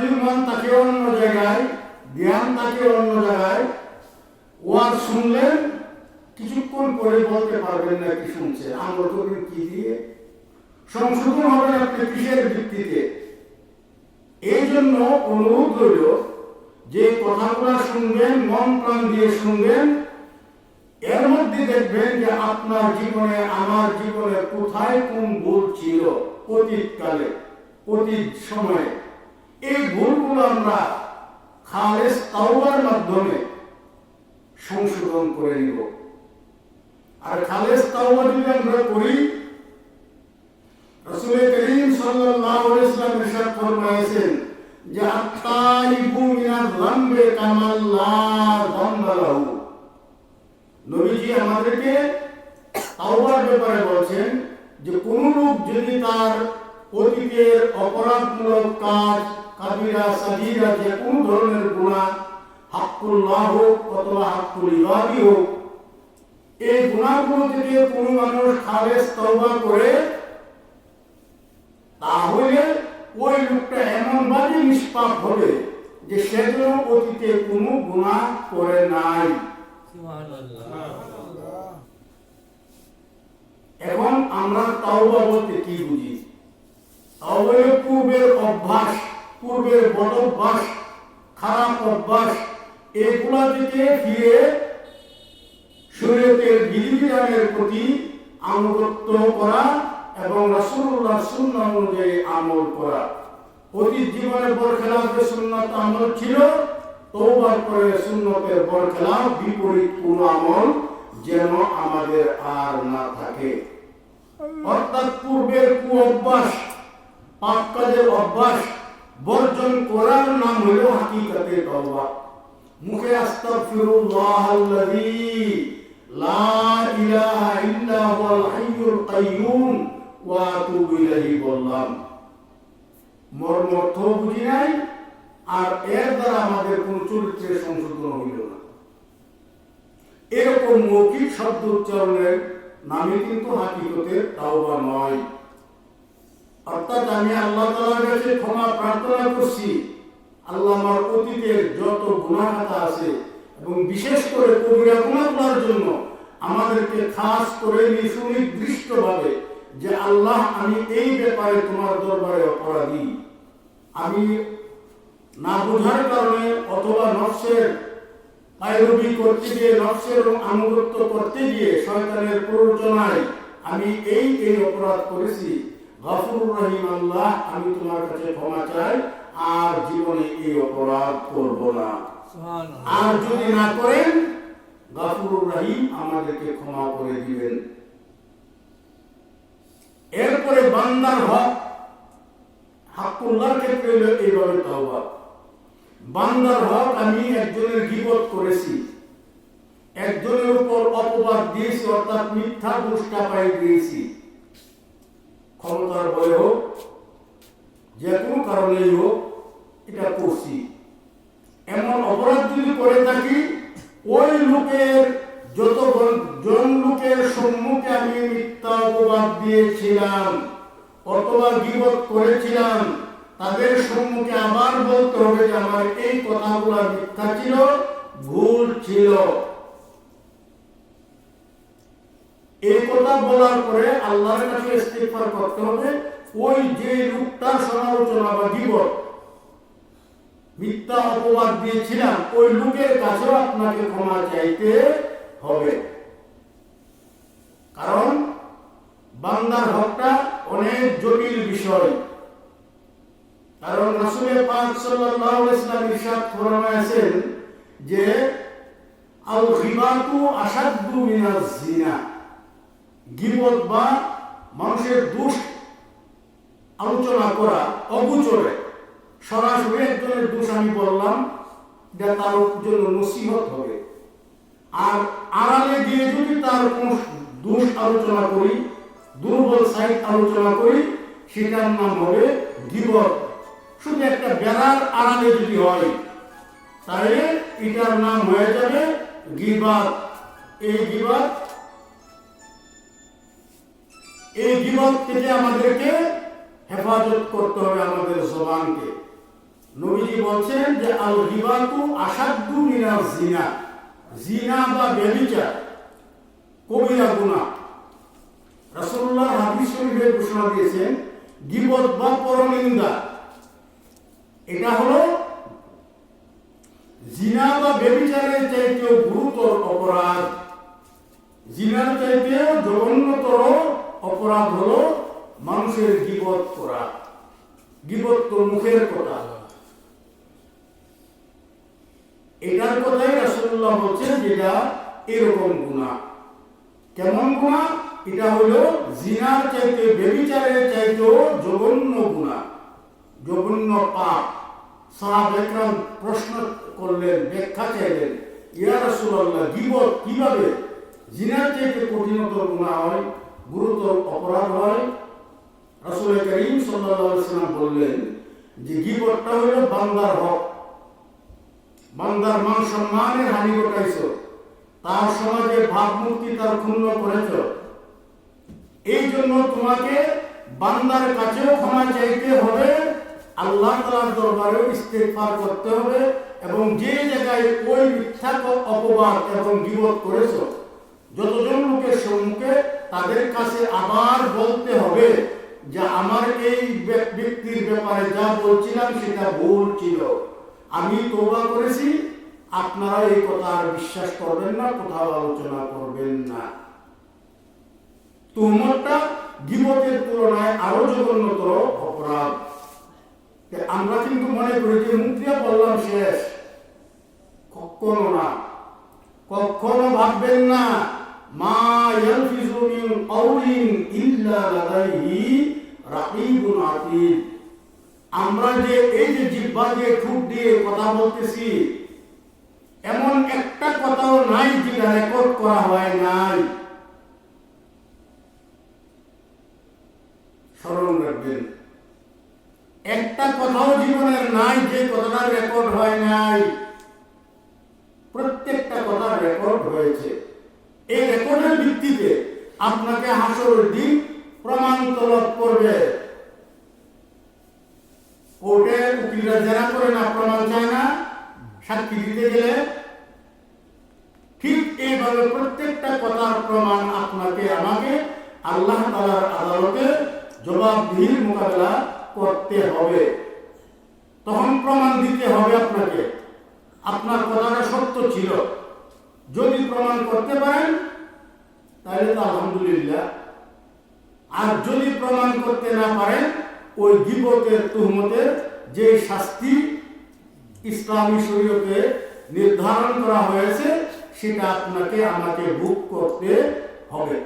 যদি মন তাকে অন্য জায়গায় ধ্যান তাকে অন্য জায়গায়। ওয়াজ শুনলেন কিছুক্ষণ পরে বলতে পারবেন না কি শুনছেন। আমল করবেন কি দিয়ে? সংশোধন হবেন আপনি কিসের ভিত্তিতে? এই জন্য অনুরোধ রইল যে কথাগুলো শুনবেন, মন প্রাণ দিয়ে শুনবেন। এর মধ্যে দেখবেন যে আপনার জীবনে, আমার জীবনে কোথায় কোন ভুল ছিল? অতীতকালে, অতীত সময়ে। এই ভুলগুলো আমরা খালেস তাওবার মাধ্যমে সংশোধন করে নিব। আর খালেস তাওবা যদি আমরা করি করিম সাল্লাল্লাহু আলাইহি ইরশাদ ফরমায়েছেন যে মিনাল যামবে নবীজি আমাদেরকে তাওবার ব্যাপারে বলছেন যে, কোন লোক যদি তার অতীতের অপরাধমূলক কাজ কাবিরা সাগীরা যে কোন ধরনের গুনাহ হাক্কুল্লাহ হোক অথবা হাক্কুল ইবাদি হোক এই গুণাগুলো থেকে কোন মানুষ খালেস তওবা করে তাহলে ওই লোকটা এমন ভাবে নিষ্পাপ হবে যে সে যেন অতীতে কোনো গুণা করে নাই এখন আমরা তাওবা বলতে কি বুঝি? হলো পূর্বের অভ্যাস। পূর্বের বদ অভ্যাস খারাপ অভ্যাস এগুলা থেকে ফিরে শরীয়তের বিধিবিধানের প্রতি আনুগত্য করা এবং রাসূলুল্লাহ সুন্নাহ অনুযায়ী আমল করা। অতীত জীবনে বরখেলাফের সুন্নাত আমল ছিল, তওবার পরে সুন্নতের বরখেলাফ বিপরীত কোন আমল যেন আমাদের আর না থাকে। অর্থাৎ পূর্বের কু অভ্যাস পাপ কাজের অভ্যাস বর্জন করার নাম হলো হাকিকাতে তওবা। মুখে আস্তাগফিরুল্লাহ আল্লাযী লা ইলাহা ইল্লা হুয়াল হাইয়ুল ওয়া আতুবু ইলাইহি বললাম। মর্ম অর্থ বুঝি নাই, আর এর দ্বারা আমাদের কোন চরিত্রের সংশোধন হইল না। এরকম মৌখিক শব্দ উচ্চারণের নামে কিন্তু হাকিকতে তাওবা নয়। অর্থাৎ আমি আল্লাহ তাআলার কাছে ক্ষমা প্রার্থনা করছি। আল্লাহ আমার অতীতের যত গুণাখাতা আছে এবং বিশেষ করে কবিরা গুণাগুলোর জন্য আমাদেরকে খাস করে সুনির্দিষ্টভাবে যে আল্লাহ আমি এই ব্যাপারে তোমার দরবারে অপরাধী। আমি না বোঝার কারণে অথবা নফসের পায়রবি করতে গিয়ে, নফসের আনুগত্য করতে গিয়ে শয়তানের প্ররোচনায় আমি এই এই অপরাধ করেছি। গফুর রহিম আল্লাহ আমি তোমার কাছে ক্ষমা চাই আর জীবনে এই অপরাধ করব না। আর যদি না করেন গফুর রহিম আমাদেরকে ক্ষমা করে দিবেন। এরপরে বান্দার হক হাকুল্লার ক্ষেত্রে হলো এইভাবে তওবা। বান্দার হক আমি একজনের গিবত করেছি। একজনের উপর অপবাদ দিয়েছি অর্থাৎ মিথ্যা দুষ্টা পাই দিয়েছি। ক্ষমতার বলে হোক, যে কোনো কারণেই হোক, এটা করছি। এমন অপরাধ যদি করে থাকি, ওই লোকের যত জন লোকের সম্মুখে আমি মিথ্যা অপবাদ দিয়েছিলাম, অথবা গিবত করেছিলাম, তাদের সম্মুখে আবার বলতে হবে যে আমার এই কথাগুলো মিথ্যা ছিল, ভুল ছিল। এই কথা বলার পরে আল্লাহর কাছে করতে হবে, ওই যে লোকটার সমালোচনা বা গিবত মিথ্যা অপবাদ দিয়েছিলাম, ওই লোকের কাছেও আপনাকে ক্ষমা চাইতে হবে। কারণ বান্দার হকটা অনেক জটিল বিষয়। কারণ রাসূলের পাক সাল্লাল্লাহু আলাইহি ওয়াসাল্লাম যে আল গিবাতু আশাদ্দু মিনাজ জিনা গিবত বা মানুষের দোষ আলোচনা করা অগুচরে। সরাসরি একজনের দোষ আমি বললাম, এটা তার জন্য নসিহত হবে। আর আড়ালে গিয়ে যদি তার কোন দোষ আলোচনা করি, দুর্বল সাইড আলোচনা করি, সেটার নাম হবে গিবত। শুধু একটা বেড়ার আড়ালে যদি হয়, তাহলে এটার নাম হয়ে যাবে গিবাত। এই গিবাত এই গিবত থেকে আমাদেরকে হেফাজত করতে হবে আমাদের জবানকে। নবীজি বলছেন যে আল রিবাতু আসাদু মিনাল জিনা। জিনা বা ব্যভিচার, কবিরা গুনাহ। রাসূলুল্লাহ হাদিস শরীফে ঘোষণা দিয়েছেন, গিবত বা পরনিন্দা। এটা হলো জিনা বা ব্যভিচারের চাইতেও গুরুতর অপরাধ। জিনার চাইতেও জঘন্যতর অপরাধ হলো মানুষের গিবত করা। গিবত তো মুখের কথা। এটার কথাই রাসূলুল্লাহ বলছেন যেটা এরকম গুনাহ। কেমন গুণা এটা হলো জিনার চাইতে বেবিচারের চাইতেও জঘন্য গুনাহ। জঘন্য পাপ। সাহাব একরাম প্রশ্ন করলেন, ব্যাখ্যা চাইলেন, ইয়া রাসূলুল্লাহ, গিবত কীভাবে? জিনার চাইতে কঠিনতর গুণা হয়? গুরুতর অপরাধ হয়। রাসূল করিম সাল্লাম বললেন যে গিবতটা হলো বান্দার হক। বান্দার মান সম্মানের হানি ঘটাইছ। তার সমাজে ভাবমূর্তি তার ক্ষুণ্ণ করেছ। এই জন্য তোমাকে বান্দার কাছেও ক্ষমা চাইতে হবে। আল্লাহ তালার দরবারেও ইস্তেফার করতে হবে এবং যে জায়গায় ওই মিথ্যা অপবাদ এবং বিপদ করেছ, যতজন লোকের তাদের কাছে আবার বলতে হবে যে আমার এই ব্যক্তির ব্যাপারে যা বলছিলাম সেটা ভুল ছিল। আমি তোবা করেছি, আপনারা এই কথা আর বিশ্বাস করবেন না, কোথাও আলোচনা করবেন না। তুহমতটা গিবতের তুলনায় আরও জঘন্যতর অপরাধ। আমরা কিন্তু মনে করি যে মুখ দিয়ে বললাম শেষ। কখনো না। কখনো ভাববেন না। আমরা যে এই যে দিয়ে দিয়ে কথা বলতেছি, এমন একটা কথাও নাই যেটা রেকর্ড করা হয় নাই। স্মরণ রাখবেন, একটা কথাও জীবনের নাই যে কথাটা রেকর্ড হয় নাই। প্রত্যেকটা কথা রেকর্ড হয়েছে। এই রেকর্ডের ভিত্তিতে আপনাকে হাসর দিন প্রমাণ তলব করবে। কোর্টে উকিলরা জেরা করে না, প্রমাণ চায় না, সাক্ষী দিতে গেলে ঠিক এইভাবে প্রত্যেকটা কথার প্রমাণ আপনাকে, আমাকে আল্লাহ তালার আদালতে জবাবদিহির মোকাবেলা করতে হবে। তখন প্রমাণ দিতে হবে আপনাকে। আপনার কথাটা সত্য ছিল। যদি প্রমাণ করতে পারেন, তাহলে তো আলহামদুলিল্লাহ। আর যদি প্রমাণ করতে না পারেন, ওই গিবতের, তুহমতের যে শাস্তি ইসলামী শরীয়তে নির্ধারণ করা হয়েছে, সেটা আপনাকে, আমাকে বুক করতে হবে।